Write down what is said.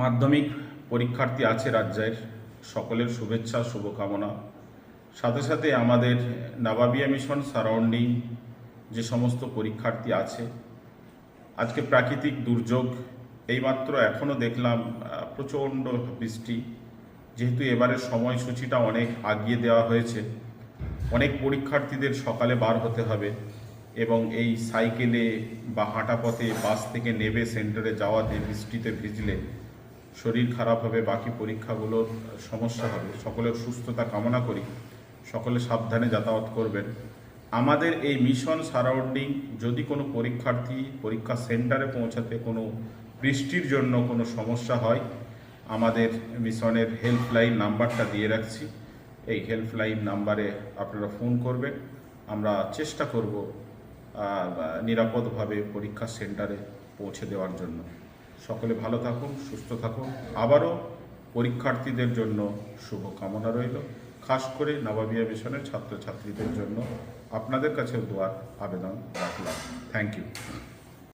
মাধ্যমিক পরীক্ষার্থী আছে রাজ্যের সকলের শুভেচ্ছা, শুভকামনা। সাথে সাথে আমাদের নাবাবিয়া মিশন সারাউন্ডিং যে সমস্ত পরীক্ষার্থী আছে, আজকে প্রাকৃতিক দুর্যোগ এইমাত্র এখনও দেখলাম প্রচণ্ড বৃষ্টি। যেহেতু এবারের সময়সূচিটা অনেক আগিয়ে দেওয়া হয়েছে, অনেক পরীক্ষার্থীদের সকালে বার হতে হবে এবং এই সাইকেলে বা হাঁটা পথে বাস থেকে নেবে সেন্টারে যাওয়াতে বৃষ্টিতে ভিজলে শরীর খারাপ হবে, বাকি পরীক্ষাগুলোর সমস্যা হবে। সকলের সুস্থতা কামনা করি। সকলে সাবধানে যাতায়াত করবেন। আমাদের এই মিশন সারাউন্ডিং যদি কোনো পরীক্ষার্থী পরীক্ষা সেন্টারে পৌঁছাতে কোনো বৃষ্টির জন্য কোনো সমস্যা হয়, আমাদের মিশনের হেল্পলাইন নাম্বারটা দিয়ে রাখছি। এই হেল্পলাইন নাম্বারে আপনারা ফোন করবেন। আমরা চেষ্টা করব নিরাপদভাবে পরীক্ষা সেন্টারে পৌঁছে দেওয়ার জন্য। সকলে ভালো থাকুন, সুস্থ থাকুন। আবারও পরীক্ষার্থীদের জন্য শুভকামনা রইল। খাস করে নবাবিয়া মিশনের ছাত্রছাত্রীদের জন্য আপনাদের কাছেও দোয়ার আবেদন রাখলাম। Thank you